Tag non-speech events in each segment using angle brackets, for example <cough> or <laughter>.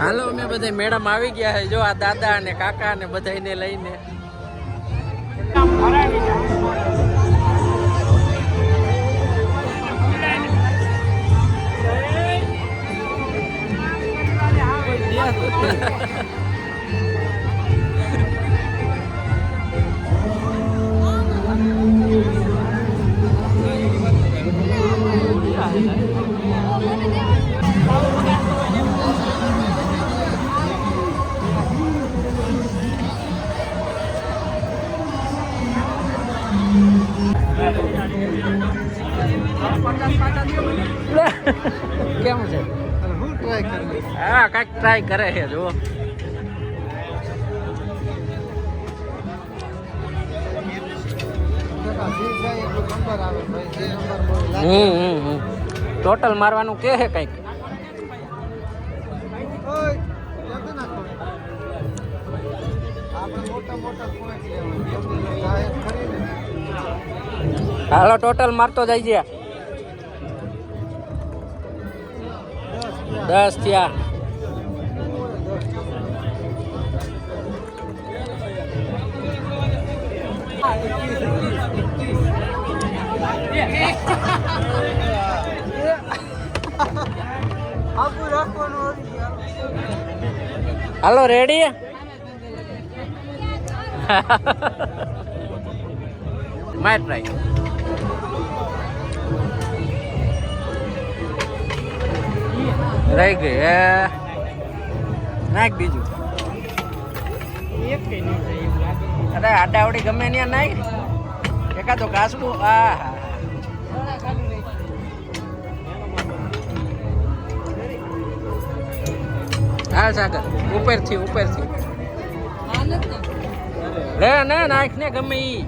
હાલો, અમે બધા મેડમ આવી ગયા છે જો આ દાદા અને કાકા ને બધાને લઈને. હા કાંઈક ટ્રાય કરે છે, જુઓ. હમ હમ હમ. ટોટલ મારવાનું કે છે કંઈક? હાલો ટોટલ મારતો જાય છે. દસ થયા. હાલો રેડી માર ટ્રાય રહી ગઈ નાખ બીજું. અરે આડાવડી ગમે ત્યાં નાખ એકાદો કાસબું આ હા સાગર ઉપરથી ઉપરથી. લે ને નાખ ને ગમે ઈ.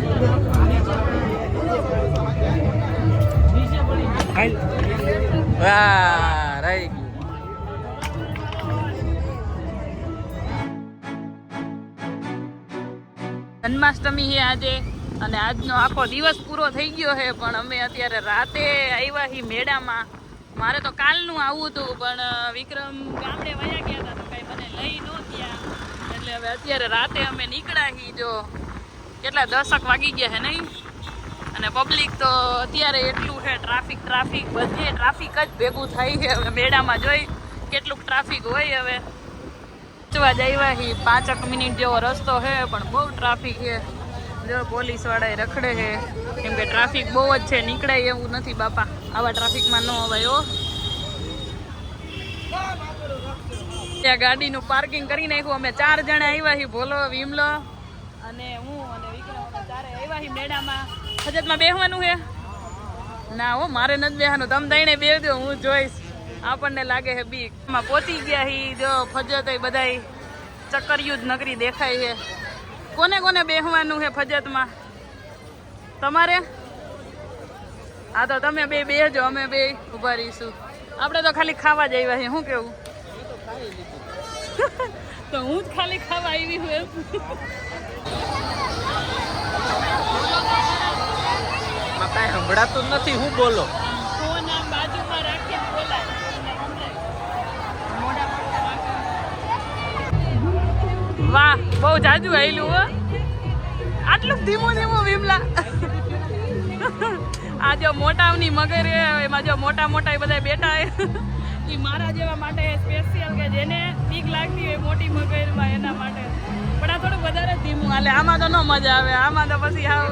<laughs> <laughs> વાહ રહી જન્માષ્ટમી છે આજે, અને આજનો આખો દિવસ પૂરો થઈ ગયો છે, પણ અમે અત્યારે રાતે આવ્યા હી મેળામાં. મારે તો કાલનું આવવું હતું, પણ વિક્રમ ગામડે વયા ગયા હતા, તો કાંઈ મને લઈ ન ગયા એટલે હવે અત્યારે રાતે અમે નીકળ્યા હી જો, કેટલા દસક વાગી ગયા છે નહીં? અને પબ્લિક તો અત્યારે એટલું છે ટ્રાફિક ટ્રાફિક બધે ટ્રાફિક જ ભેગું થાય છે. હવે મેળામાં જોઈ કેટલુંક ટ્રાફિક હોય હવે. પહોંચવા જ આવ્યા હી પાંચક મિનિટ જેવો રસ્તો છે, પણ બહુ ટ્રાફિક છે. જો પોલીસવાળા રખડે છે. કેમ કે ટ્રાફિક બહુ જ છે, નીકળાય એવું નથી બાપા. આવા ટ્રાફિકમાં ન અવાય, હો. ત્યાં ગાડીનું પાર્કિંગ કરી નાખ્યું. અમે ચાર જણા આવ્યા હી ભોલો, વિમલો અને હું અને વિક્રમ ચારે આવ્યા હી મેળામાં. હજતમાં બેહવાનું છે ના હો, મારે નથી બેહવાનું. તમે દઈને બેહજો હું જોઈશ. આપણને લાગે છે બીક. માં પહોંચી ગયા હી, જો ફજત બધાય ચક્કરિયું જ નગરી દેખાય છે કોને કોને બેહવાનું છે ફજતમાં તમારે? હા, તો તમે બે બેહજો, અમે બે ઊભા રહીશું. આપણે તો ખાલી ખાવા જ આવ્યા છે શું કેવું? <laughs> તો હું જ ખાલી ખાવા આવી હું એમ. કાંઈ સંભળાતું નથી હું બોલો. વાહ બહુ જાજુ આવેલું હો. આટલું ધીમું ધીમું વિમલા. આ જો મોટાની મગર એમાં જો મોટા મોટા એ બધા બેઠા એ મારા જેવા માટે સ્પેશિયલ કે જેને બીક લાગતી હોય મોટી મગરમાં એના માટે. પણ આ થોડું વધારે ધીમું. હાલે આમાં તો ન મજા આવે આમાં તો પછી હાવ.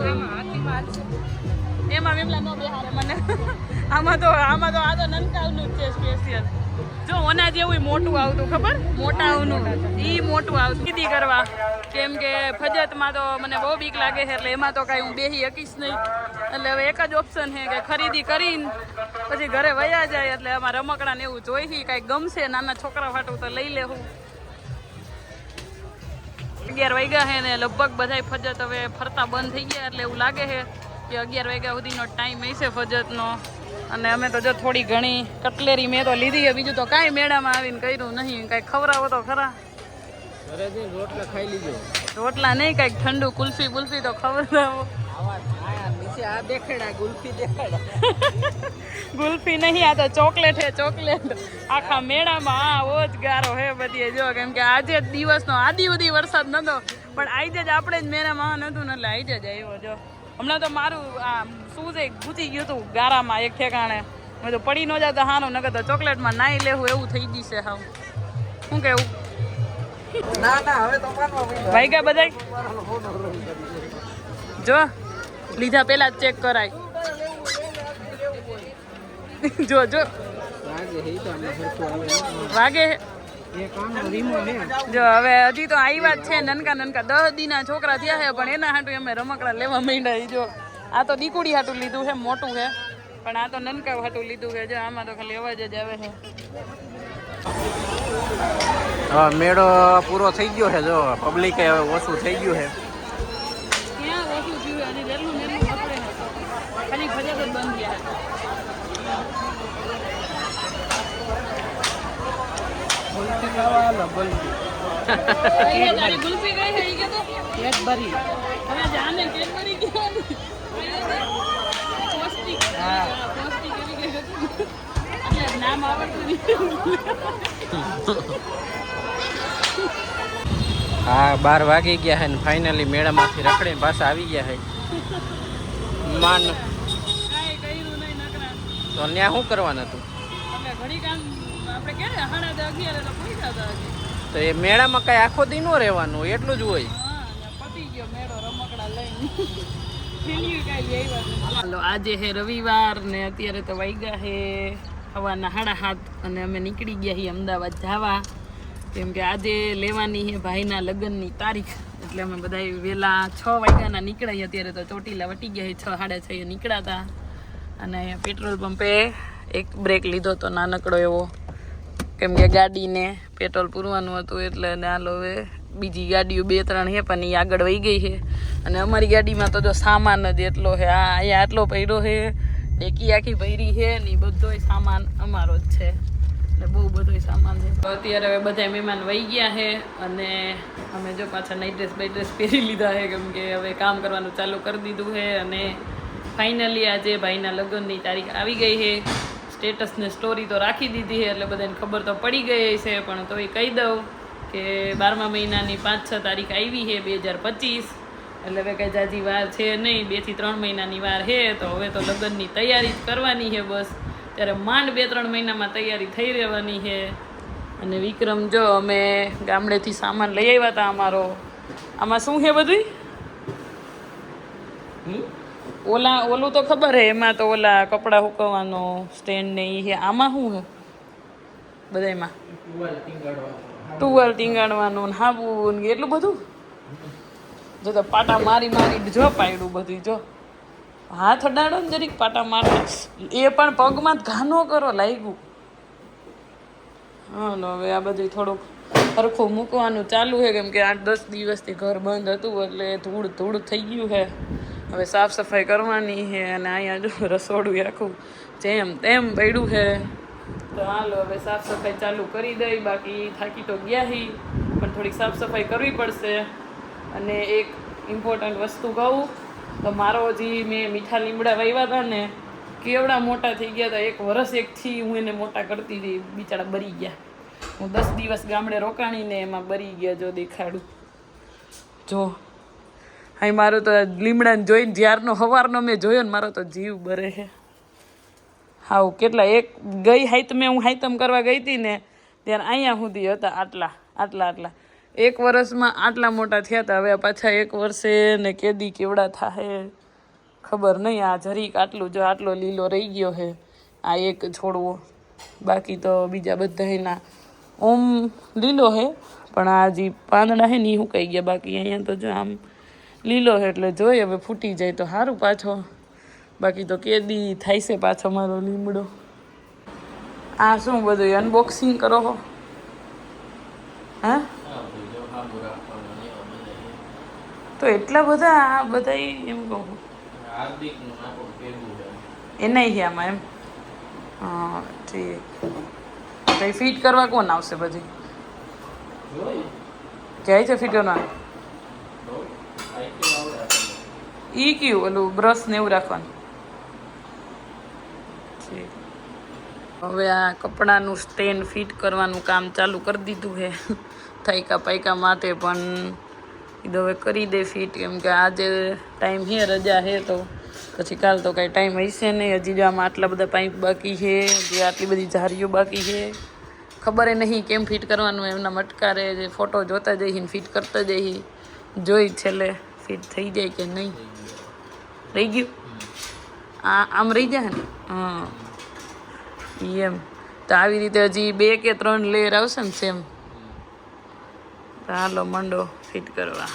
એમાં વેમલા ન બેહારે મને. <laughs> આમાં તો આમાં તો આ તો નનકાવનું જ છે સ્પેશિયલ જો ઓના જેવું મોટું આવતું, ખબર? મોટાઓનું. ઈ મોટું આવતું. કીધી કરવા. કેમ કે ફજતમાં તો મને બહુ બીક લાગે છે, એટલે એમાં તો કાંઈ હું બેહી શકીશ નહીં. એટલે હવે એક જ ઓપ્શન છે કે ખરીદી કરીને પછી ઘરે વયા જાય, એટલે આમાં રમકડાને એવું જોઈ કાંઈ ગમશે. નાના છોકરા ફાટું તો લઈ લેવું અગિયાર વાગ્યા છે ને, લગભગ બધાય ફજત હવે ફરતા બંધ થઈ ગયા, એટલે એવું લાગે છે. કે અગિયાર વાગ્યા સુધીનો ટાઈમ હશે ફજતનો. અને અમે તો જો થોડી ઘણી કટલેરી મેં તો લીધી છે. બીજું તો કાંઈ મેળામાં આવીને કર્યું નહીં. કાંઈ ખવડાવો તો ખરા. રોટલા ખાઈ લીજો રોટલા નહીં કાંઈક ઠંડુ કુલ્ફી બુલ્ફી તો ખવડાવો. આવા આયા આ દેખાડા ગુલ્ફી દેખાડા <laughs> ગુલ્ફી નહીં આ તો ચોકલેટ હે ચોકલેટ. આખા મેળામાં આ ઓ જ ગારો હે બધી. જો કેમ કે આજે જ દિવસનો આદિ સુધી વરસાદ નતો પણ આજે જ આપણે જ મેળામાં નતું ને એટલે આજે જ આવ્યો જો. હમણાં તો મારું આ શું છે ગુચી ગયું હતું ગારામાં એક ઠેકાણે. મેં તો પડી ન જતા હારું નગર તો ચોકલેટમાં નાઈ લેવું એવું થઈ ગયું છે હાવ. શું કેવું? ના ના બધા જો લીધા પેલા ચેક કરાય. <laughs> જો જો. આમાં વાગે જો હવે હજી તો આવ્યા જ છે, નનકા નનકા. દસ દીના છોકરા થયા છે, પણ એના હાટું અમે રમકડા લેવા માંડ્યા જો. આ તો દીકુડી હાટું લીધું છે, મોટું છે. પણ આ તો નનકા હાટું લીધું છે, જો આમાં તો ખાલી અવાજ જ આવે છે. મેળો પૂરો થઈ ગયો છે, જો. પબ્લિક હવે ઓછું થઈ ગયું છે ક્યાં ઓછું થયું હજી વહેલું વહેલું પકડે છે ખાલી ફરિયાદ જ બંધ થયા ગુલ્ફી. કે તો? હવે જાને પૌષ્ટિક. હા. પૌષ્ટિક એવી કઈ એટલે નામ આવડતું હા બાર વાગી ગયા હે ને ફાઇનલી મેળામાંથી રખડીને પાછા આવી ગયા હે. માન. તો ત્યાં શું કરવાનું હતું ઘડી કામ આપણે કે ને સાડા અગિયારે તો પહોંચ્યા હજી તો એ મેળામાં કઈ આખો દી નો રહેવાનું એટલું જ હોય. હા પતી ગયો મેળો રમકડા લઈને. હાલો આજે હે રવિવાર ને અત્યારે તો વાગ્યા હે. હવાના સાડા હાથ અને અમે નીકળી ગયા છીએ અમદાવાદ જવા. કેમ કે આજે લેવાની છે ભાઈના લગ્નની તારીખ. એટલે અમે બધા વહેલા છ વાગ્યાના નીકળ્યા અત્યારે તો ચોટીલા વટી ગયા છે છ સાડા છ નીકળ્યા હતા અને પેટ્રોલ પંપે એક બ્રેક લીધો તો નાનકડો એવો. કેમ કે ગાડીને પેટ્રોલ પૂરવાનું હતું એટલે ને હવે બીજી ગાડીઓ બે ત્રણ છે પણ એ આગળ વહી ગઈ છે અને અમારી ગાડીમાં તો જો સામાન જ એટલો છે આ અહીંયા આટલો પડ્યો છે ડેકી આખી ભરી છે ને બધોય સામાન અમારો જ છે. એટલે બહુ બધોય સામાન છે. તો અત્યારે હવે બધા મહેમાન વહી ગયા છે અને અમે જો પાછા નાઇટ ડ્રેસ બાઈ ડ્રેસ પહેરી લીધા છે કેમ કે હવે કામ કરવાનું ચાલુ કરી દીધું છે અને ફાઇનલી આજે ભાઈના લગ્નની તારીખ આવી ગઈ છે સ્ટેટસ ને સ્ટોરી તો રાખી દીધી છે, એટલે બધાને ખબર તો પડી ગઈ છે, પણ તો એ કહી દઉં કે બારમા મહિનાની પાંચ છ તારીખ આવી છે, બે હજાર પચીસ. એટલે હવે કંઈ જાજી વાર છે નહીં બેથી ત્રણ મહિનાની વાર છે, તો હવે તો લગ્નની તૈયારી જ કરવાની છે બસ. ત્યારે માંડ બે ત્રણ મહિનામાં તૈયારી થઈ રહેવાની છે. અને વિક્રમ જો અમે ગામડેથી સામાન લઈ આવ્યા હતા અમારો. આમાં શું છે બધું ઓલા, ઓલું તો ખબર હે, એમાં તો ઓલા કપડાં સુકવવાનો સ્ટેન્ડ ને એ આમાં શું છે બધાયમાં? ટુવાલ ટીંગાડવાનું ને હાવું ને એટલું બધું? જો તો પાટા મારી મારી જો પાડ્યું બધું જો. હાથ અડાડો ને જરીક પાટા મારો. એ પણ પગમાં જ ઘાનો કરો, લાગ્યું. હાલો હવે આ બધું થોડુંક સરખું મૂકવાનું ચાલુ છે કેમ કે આઠ દસ દિવસથી ઘર બંધ હતું એટલે ધૂળ ધૂળ થઈ ગયું છે હવે સાફ સફાઈ કરવાની છે અને અહીંયા જો રસોડું આખું જેમ તેમ પડ્યું છે. તો હાલો, હવે સાફ સફાઈ ચાલુ કરી દઈ. બાકી થાકી તો ગયા હી, પણ થોડીક સાફ સફાઈ કરવી પડશે. અને એક ઇમ્પોર્ટન્ટ વસ્તુ કહું, તો મારો જે મેં મીઠા લીમડા વાવ્યા હતા ને, કેવડા મોટા થઈ ગયા હતા એક વરસ એકથી હું એને મોટા કરતી હતી. બિચારા બરી ગયા. હું દસ દિવસ ગામડે રોકાણીને એમાં બરી ગયા જો દેખાડું. જો હાઈ મારો તો લીમડાને જોઈને જ્યારનો સવારનો મેં જોયો ને મારો તો જીવ બરે છે હાવ, કેટલા એક ગઈ હાઈતમે હું હાઈતમ કરવા ગઈ હતી ને, ત્યારે અહીંયા સુધી હતા આટલા આટલા આટલા. એક વર્ષમાં આટલા મોટા થયા હતા હવે પાછા એક વર્ષે ને કેદી કેવડા થાય ખબર નહીં, આ જરીક આટલું જો આટલો લીલો રહી ગયો છે આ એક છોડવો. બાકી તો બીજા બધા એના ઓમ લીલો છે પણ આ જે પાંદડા છે ને એ સુકાઈ ગયા. બાકી અહીંયા તો જો આમ લીલો એટલે જોઈએ હવે ફૂટી જાય તો સારું પાછો. બાકી તો કેદી થાય છે પાછો મારો લીમડો. આ શું બધું અનબોક્સિંગ કરો હો? હા? તો એટલા બધા આ બધા એમ એનાય છે આમાં એમ? હા, ઠીક. ફિટ કરવા કોણ આવશે પછી? ક્યાંય છે ફિટ કરવા? ઈ કયું? ઓલું બ્રશ ને એવું રાખવાનું? હવે આ કપડાનું સ્ટેન્ડ ફિટ કરવાનું કામ ચાલુ કરી દીધું છે. થાયકા પાયકા માટે પણ કીધું હવે કરી દે ફિટ કેમ કે આજે ટાઈમ છે, રજા છે તો પછી કાલ તો કાંઈ ટાઈમ હશે નહીં. હજી જો આમાં આટલા બધા પાઇપ બાકી છે, હજી આટલી બધી જારીઓ બાકી છે. ખબર નહીં કેમ ફિટ કરવાનું એમના મટકારે જે ફોટો જોતા જઈએ ફિટ કરતા જઈએ. જોઈ છેલ્લે ફિટ થઈ જાય કે નહીં. રહી ગયું આ આમ રહી જાય ને? હા. એમ. તો આવી રીતે હજી બે કે ત્રણ લેયર આવશે ને સેમ હાલો મંડો ફિટ કરવા.